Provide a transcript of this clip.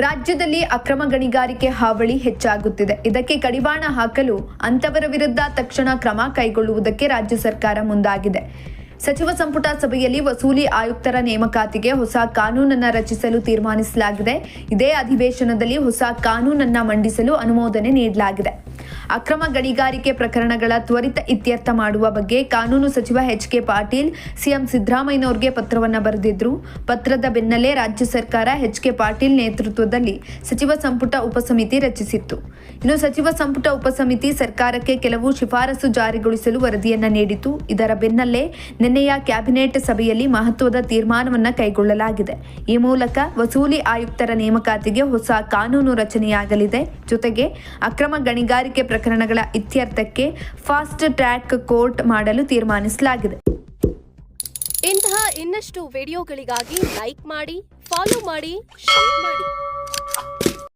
ರಾಜ್ಯದಲ್ಲಿ ಅಕ್ರಮ ಗಣಿಗಾರಿಕೆ ಹಾವಳಿ ಹೆಚ್ಚಾಗುತ್ತಿದೆ. ಇದಕ್ಕೆ ಕಡಿವಾಣ ಹಾಕಲು ಅಂತವರ ವಿರುದ್ಧ ತಕ್ಷಣ ಕ್ರಮ ಕೈಗೊಳ್ಳುವುದಕ್ಕೆ ರಾಜ್ಯ ಸರ್ಕಾರ ಮುಂದಾಗಿದೆ. ಸಚಿವ ಸಂಪುಟ ಸಭೆಯಲ್ಲಿ ವಸೂಲಿ ಆಯುಕ್ತರ ನೇಮಕಾತಿಗೆ ಹೊಸ ಕಾನೂನನ್ನ ರಚಿಸಲು ತೀರ್ಮಾನಿಸಲಾಗಿದೆ. ಇದೇ ಅಧಿವೇಶನದಲ್ಲಿ ಹೊಸ ಕಾನೂನನ್ನ ಮಂಡಿಸಲು ಅನುಮೋದನೆ ನೀಡಲಾಗಿದೆ. ಅಕ್ರಮ ಗಣಿಗಾರಿಕೆ ಪ್ರಕರಣಗಳ ತ್ವರಿತ ಇತ್ಯರ್ಥ ಮಾಡುವ ಬಗ್ಗೆ ಕಾನೂನು ಸಚಿವ ಎಚ್ ಕೆ ಪಾಟೀಲ್ ಸಿಎಂ ಸಿದ್ದರಾಮಯ್ಯನವರಿಗೆ ಪತ್ರವನ್ನ ಬರೆದಿದ್ರು. ಪತ್ರದ ಬೆನ್ನಲ್ಲೇ ರಾಜ್ಯ ಸರ್ಕಾರ ಎಚ್ ಕೆ ಪಾಟೀಲ್ ನೇತೃತ್ವದಲ್ಲಿ ಸಚಿವ ಸಂಪುಟ ಉಪಸಮಿತಿ ರಚಿಸಿತ್ತು. ಇನ್ನು ಸಚಿವ ಸಂಪುಟ ಉಪಸಮಿತಿ ಸರ್ಕಾರಕ್ಕೆ ಕೆಲವು ಶಿಫಾರಸು ಜಾರಿಗೊಳಿಸಲು ವರದಿಯನ್ನ ನೀಡಿತು ಇದರ ಬೆನ್ನಲ್ಲೇ ನಿನ್ನೆಯ ಕ್ಯಾಬಿನೆಟ್ ಸಭೆಯಲ್ಲಿ ಮಹತ್ವದ ತೀರ್ಮಾನವನ್ನ ಕೈಗೊಳ್ಳಲಾಗಿದೆ. ಈ ಮೂಲಕ ವಸೂಲಿ ಆಯುಕ್ತರ ನೇಮಕಾತಿಗೆ ಹೊಸ ಕಾನೂನು ರಚನೆಯಾಗಲಿದೆ. ಜೊತೆಗೆ ಅಕ್ರಮ ಗಣಿಗಾರಿಕೆ ಪ್ರಕರಣಗಳ ಇತ್ಯರ್ಥಕ್ಕೆ ಫಾಸ್ಟ್ ಟ್ರ್ಯಾಕ್ ಕೋರ್ಟ್ ಮಾಡಲು ತೀರ್ಮಾನಿಸಲಾಗಿದೆ. ಇಂತಹ ಇನ್ನಷ್ಟು ವಿಡಿಯೋಗಳಿಗಾಗಿ ಲೈಕ್ ಮಾಡಿ, ಫಾಲೋ ಮಾಡಿ, ಶೇರ್ ಮಾಡಿ.